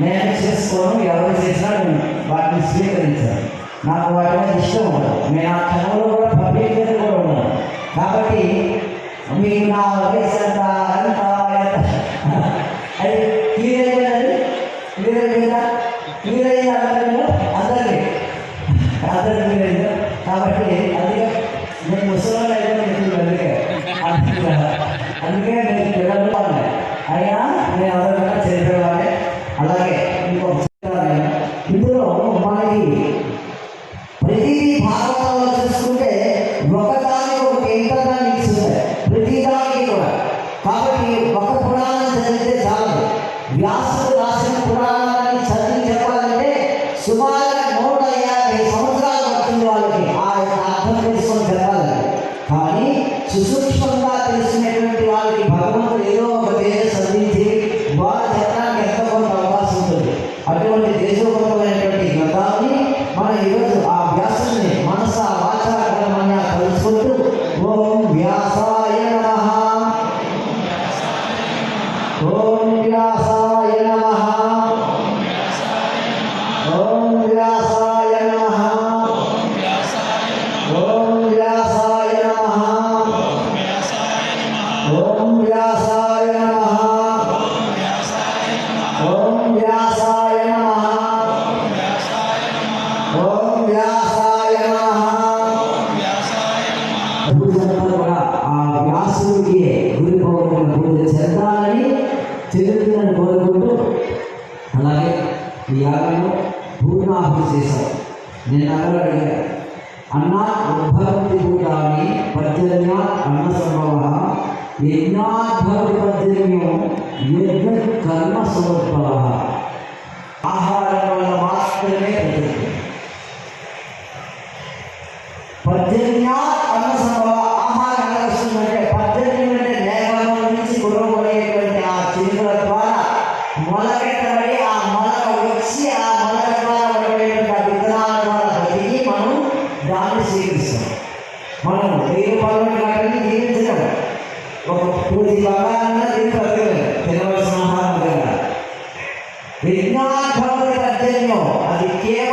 నేను చేసుకోను ఎవరు చేసినా నేను వాటిని స్వీకరించాను నాకు వాటి మీద ఇష్టం ఉండదు నేను ఆ క్షణంలో కూడా పబ్లిక్ కూడా ఉన్నాను కాబట్టి మీరు నా వయసు ఎంత ఎంత అది క్లియర్ అయిందండి క్లియర్ అయిందా క్లియర్ అయిందా అందరికీ అందరికీ క్లియర్ అయింది ఒక్క పురాణం చదివితే చాలు. వ్యాసుడు యజ్ఞాధ్వర్పద్యం యజ్ఞ కర్మ సమర్పణ ఆహారం వల్ల మాత్రమే పద్దెనిమిది అన్న సమర్పణ ఆ మొలక ద్వారా బతికి మనం దాన్ని ವಿಜ್ಞಾನ ಅದಕ್ಕೆ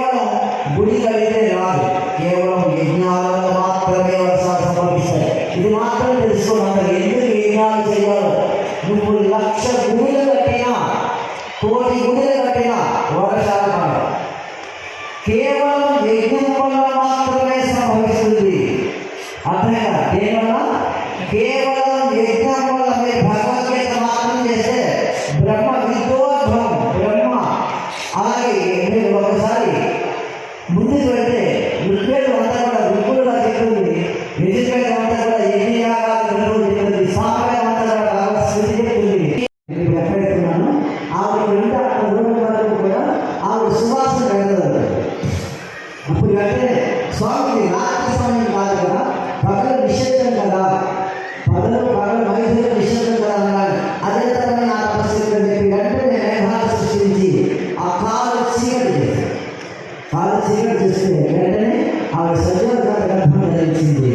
వాళ్ళు చిన్న చూస్తే వెంటనే ఆవిడ సజీవ గర్భం ధరించింది.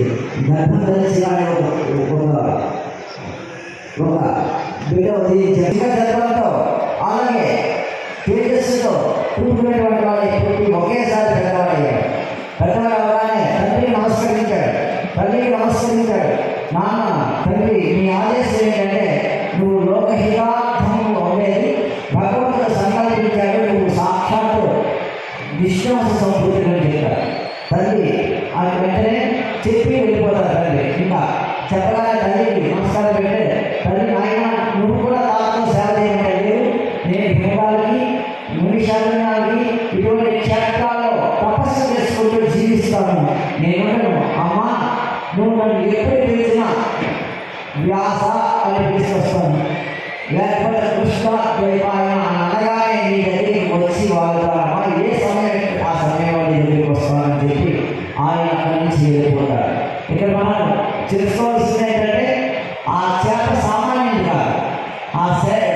గర్భం ధరించి ఆవిడ ఒక బిడ్డ ఉంది అలాగే తేజస్సుతో పుట్టుకునే నేను అమ్మ నువ్వు నన్ను ఎప్పుడు పిలిచినా వ్యాస అని తీసుకొస్తాను. లేకపోతే కృష్ణ దేవాలయం అనగానే నీ దగ్గరికి వచ్చి వాళ్ళ ఏ సమయం ఆ సమయం నీ దగ్గరికి వస్తానని చెప్పి ఆయన అక్కడి నుంచి వెళ్ళిపోతాడు. ఇక్కడ మనం తెలుసుకోవాల్సింది ఏంటంటే ఆ చేత సామాన్యం కాదు. ఆ సేవ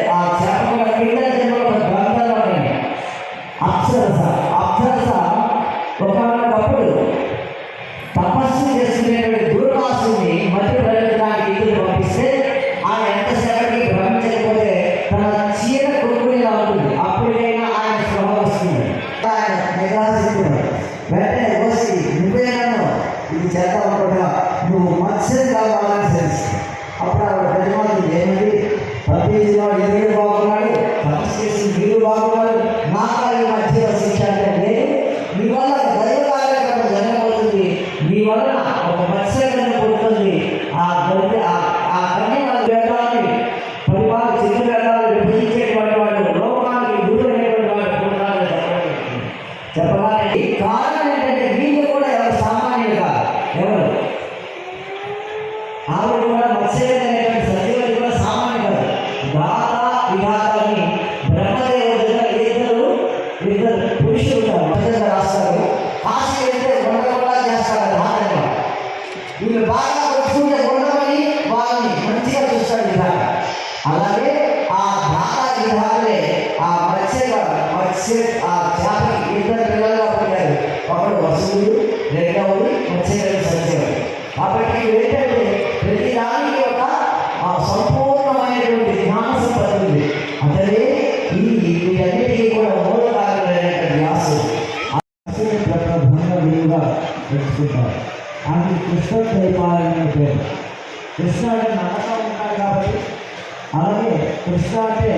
మత్స్య ఆ చేపకి ఇద్దరు పిల్లలుగా పుట్టారు ఒకడు వసూలు రెండవది మత్స్యగారి సత్యవాడు కాబట్టి ఏంటంటే ప్రతి దానికి ఒక ఆ సంపూర్ణమైనటువంటి జ్ఞాన సంపత్తి ఉంది అతనే ఈ వీటన్నిటికీ కూడా మూల కారణమైనటువంటి వ్యాసుడు భంగ విలువగా పెట్టుకుంటారు ఆమె కృష్ణ దైపాలనే పేరు కృష్ణ అంటే నమ్మకం ఉంటాడు కాబట్టి అలాగే కృష్ణ అంటే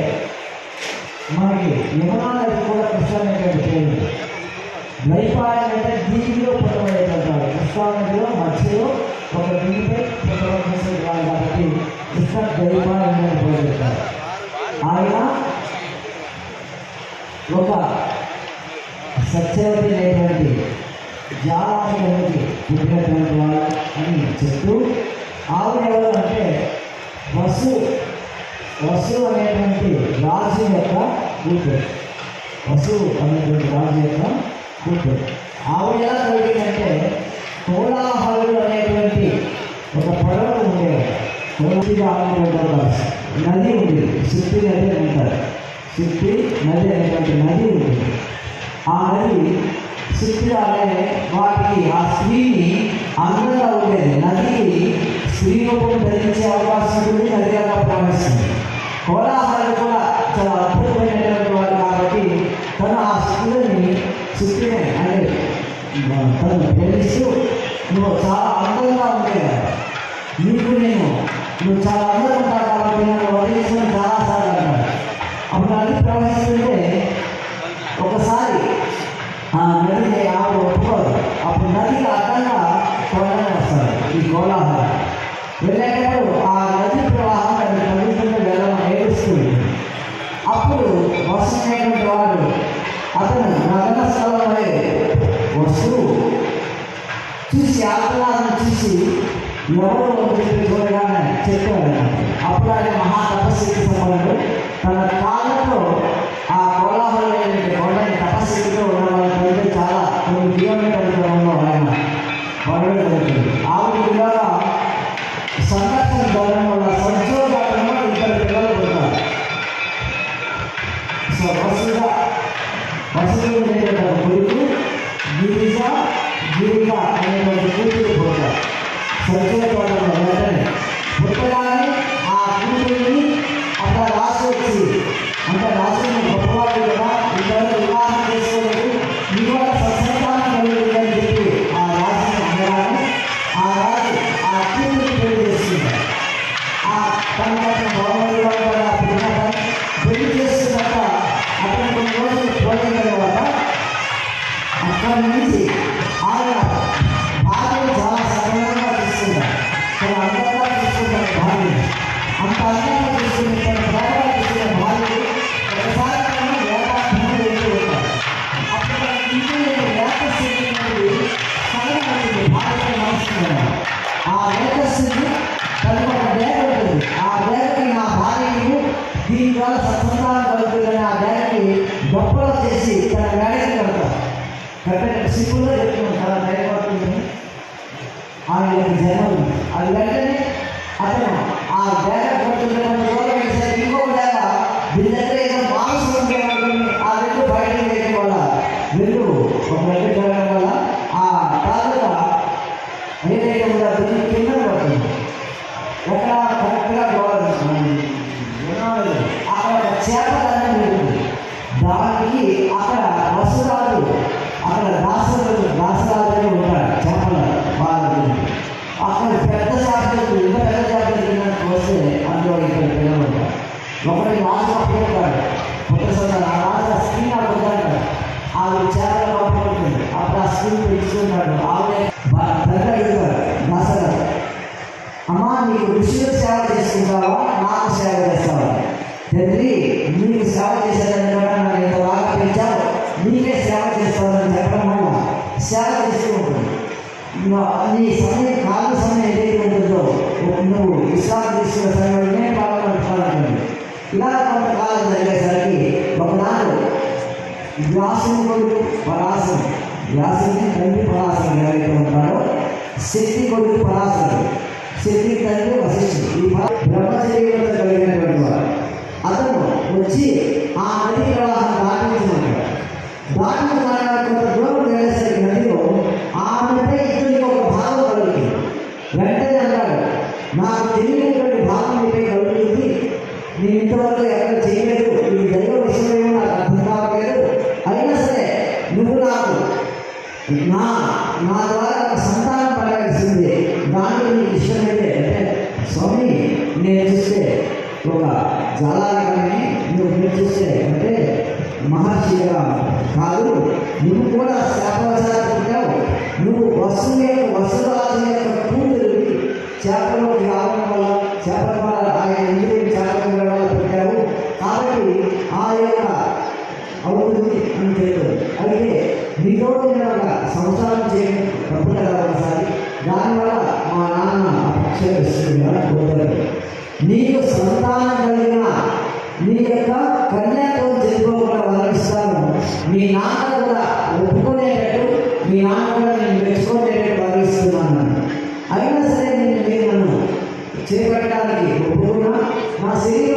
మనకి యమునా నది కూడా కృష్ణ పేరు ద్వైపాయన అంటే దీనిలో పుట్టబడేటంటారు కృష్ణా నదిలో మధ్యలో ఒక దీనిపై పుట్టబడి వాళ్ళు కాబట్టి కృష్ణ ద్వైపాయన అని ఆయన ఒక సత్యవతి లేనటువంటి జాతి పుట్టినటువంటి వాడు అని చెప్తూ ఆవిడ ఎవరు అంటే వసు వసు అనేటువంటి రాజు యొక్క కూతురు వసు అనేటువంటి రాజు యొక్క కూతురు ఆవిడ ఎలా కలిగిందంటే కోలాహలుడు అనేటువంటి ఒక పర్వతం ఉండేవాడు. కోలాగా అనేటువంటి నది ఉంది సిప్పి నది అంటారు. సిప్పి నది అనేటువంటి నది ఉంది ఆ నది శుద్ధిరాలే వాటికి ఆ స్త్రీని అందంగా ఉండేది. నదికి స్త్రీ రూపం ధరించే అవకాశం ఉంటుంది నదిగా ప్రవహిస్తుంది. కోలాహలాలు కూడా చాలా అద్భుతమైనటువంటి వారు కాబట్టి తను ఆ స్త్రీని శుద్ధిని అంటే తను ప్రేమిస్తూ నువ్వు చాలా వస్తున్నటువంటి వాడు అతను నగర స్థలంలో వస్తూ చూసి ఆత్మనాథను చూసి ఎవరు అని చెప్పి చూడగానే చెప్పాడు. అప్పుడు ఆయన మహా తపస్సుకి సంబంధం తన కాలంలో ఆ కోలాహలమైన కొండని తపస్సుతో ఉన్న వాళ్ళకి చాలా కొన్ని కిలోమీటర్ల దూరంలో ఆయన. పడవడం జరుగుతుంది ఆవిడ ఇలాగా సంరక్షణ గిరిజ గిరిజ అనేటువంటి కూతురు పుడతారు సంక్షోభంలో ఆయనకి జనం అది వెంటనే అతను ఆ డేగ కొట్టుకున్న దూరం వేసారు ఇంకొక డేగ దీని దగ్గర ఏదో మాంసం ఆ రెండు బయటకు వేయడం వల్ల రెండు ఒక జరగడం వల్ల ఆ తాలూకా ఏదైతే ఉందో దీన్ని కింద పడుతుంది. ఎక్కడ నువ్వు నీ సమయం కాల సమయం ఏదైతే ఉంటుందో నువ్వు ఇస్లాం తీసుకున్న సమయంలో నేను పాల్గొంటున్నాను ఇలా కొంతకాలం సంతానం జరిగేసరికి ఒకనాడు వ్యాసం కొడుకు పరాశం వ్యాసుని తండ్రి పరాశం ఎవరైతే ఉంటారో శక్తి కొడుకు పరాశరుడు శక్తి తండ్రి వశిష్ఠుడు ఈ పర- జాలాలని నువ్వు మీరు అంటే మహర్షిగా కాదు నువ్వు కూడా శాపవశాలు నువ్వు వస్తువు యొక్క వస్తురాజు యొక్క కూతురు చేపలోకి రావడం వల్ల చేపల వల్ల ఆయన ఇంటికి చేపల వల్ల పుట్టావు కాబట్టి ఆ యొక్క అవుతుంది అని తెలియదు అయితే మీతో సంసారం చేయడం తప్పు దానివల్ల మా నాన్న అక్షర విశ్వవిద్యాలయం కోరాడు నీకు సంతానం కలిగిన నీ యొక్క కన్యతో చెప్పుకోకుండా వదిలిస్తాను మీ నాన్న కూడా ఒప్పుకునేటట్టు మీ నాన్న కూడా నేను మెచ్చుకునేటట్టు వదిలిస్తున్నాను అయినా సరే నేను నన్ను చేపట్టడానికి ఒప్పుకున్నా మా శరీరం